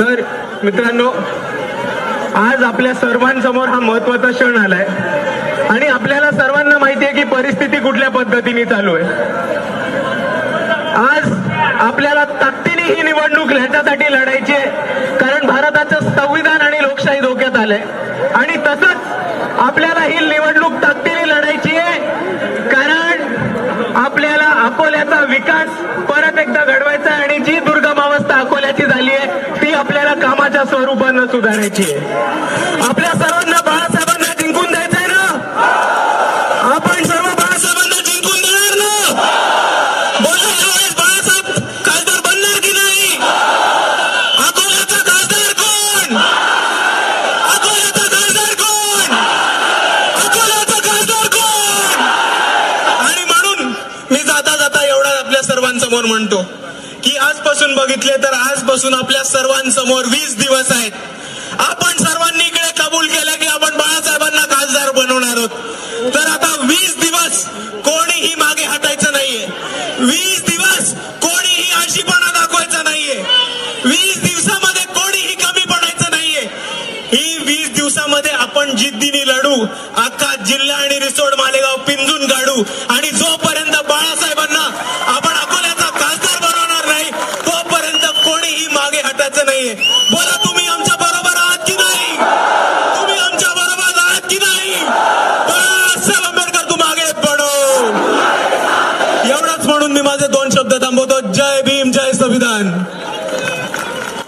तर मित्रांनो आज आपल्या सर्वांसमोर हा महत्त्वाचा क्षण आलाय. आणि आपल्याला सर्वांना माहिती आहे की परिस्थिती कुठल्या पद्धतीने चालू आहे. आज आपल्याला ताकदीने ही निवडणूक ह्याच्यासाठी लढायची आहे. कारण भारताचं संविधान आणि लोकशाही धोक्यात आलंय. आणि तसंच आपल्याला ही निवडणूक ताकदीने लढायची आहे. कारण आपल्याला अकोल्याचा विकास परत एकदा घडवायचा आहे आणि जी दुर्गम अवस्था अकोल्याची झाली आहे स्वरूपानं सुधारायची आहे. आपल्या सर्वांना बाळासाहेबांना जिंकून द्यायचंय ना? आपण सर्व बाळासाहेबांना जिंकून देणार ना? बोला यावेळेस बाळासाहेब खासदार बनणार की नाही? अकोल्याचा खासदार कोण? अकोल्याचा खासदार कोण? अकोल्याचा खासदार कोण? आणि म्हणून मी जाता जाता एवढा आपल्या सर्वांसमोर म्हणतो. आजपासून बघितले तर आजपासून आपल्या सर्वांसमोर वीस दिवस आहेत. आपण सर्वांनी इकडे कबूल केलं की आपण बाळासाहेबांना खासदार बनवणार आहोत. तर आता वीस दिवस कोणीही मागे हटायचं नाहीये. वीस दिवस कोणीही आळशीपणा दाखवायचा नाहीये. वीस दिवसामध्ये कोणीही कमी पडायचं नाहीये. ही वीस दिवसामध्ये आपण जिद्दीने लढू. अख्खा जिल्हा आणि रिसोड मालेगाव मागे नाहीये बोला तुम्ही आमच्या बरोबर आहात की नाही? तुम्ही आमच्या बरोबर आहात की नाही? बाळासाहेब आंबेडकर तू मागे पडो. एवढंच म्हणून मी माझे दोन शब्द थांबवतो. जय भीम जय संविधान.